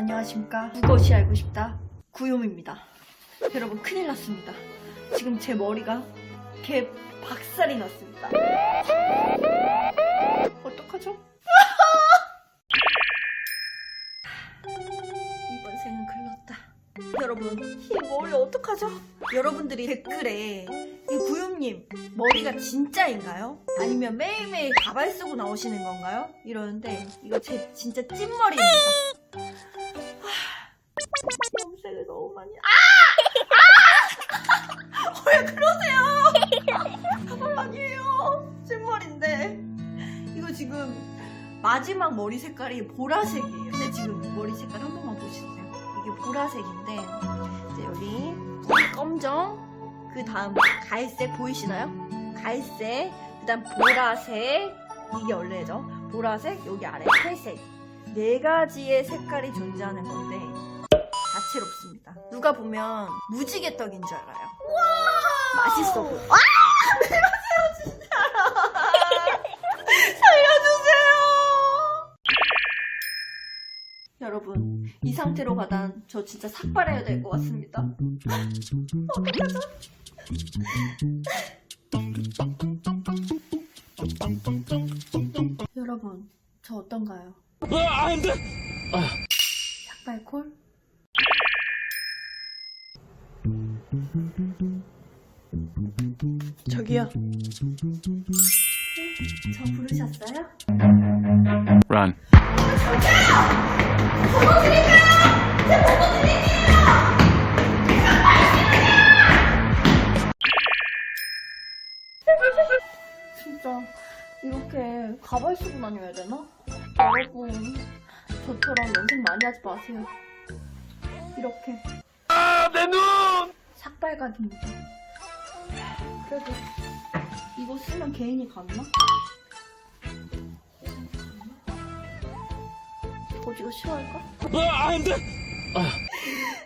싶다. 무엇이 알고 싶다. 구요입니다. 여러분 큰일 났습니다. 지금 제 머리가 개 박살이 났습니다. 어떡하죠? 이번 생은 글렀다. 여러분, 이 머리 어떡하죠? 여러분들이 댓글에 이 구요님 머리가 진짜인가요? 아니면 매일매일 가발 쓰고 나오시는 건가요? 이러는데 이거 제 진짜 찐머리입니다. 많이 아! 아! 왜 그러세요? 아, 아니에요. 찐머리인데 이거 지금 마지막 머리 색깔이 보라색이에요. 근데 지금 머리 색깔 한 번만 보시세요. 이게 보라색인데 이제 여기 검정 그 다음 갈색 보이시나요? 갈색 그 다음 보라색 이게 원래죠 보라색 여기 아래 회색 네 가지의 색깔이 존재하는 건데 다채롭습니다 누가 보면 무지개 떡인 줄 알아요 맛있어 보여 아! 내려주세요 진짜 살려주세요 여러분 이 상태로 가단 저 진짜 삭발해야 될 것 같습니다 어떡하죠? 여러분, 저 어떤가요? 안 돼! 삭발콜? 저기요. 저 부르셨어요? Run. 진짜 이렇게 가발 쓰고 다녀야 되나? 여러분, 저처럼 연습 많이 하지 마세요. 이렇게 아, 내 눈! 삭발각입니다. 그래도 이거 쓰면 개인이 갔나? 어디가 싫어할까? 아, 안 돼!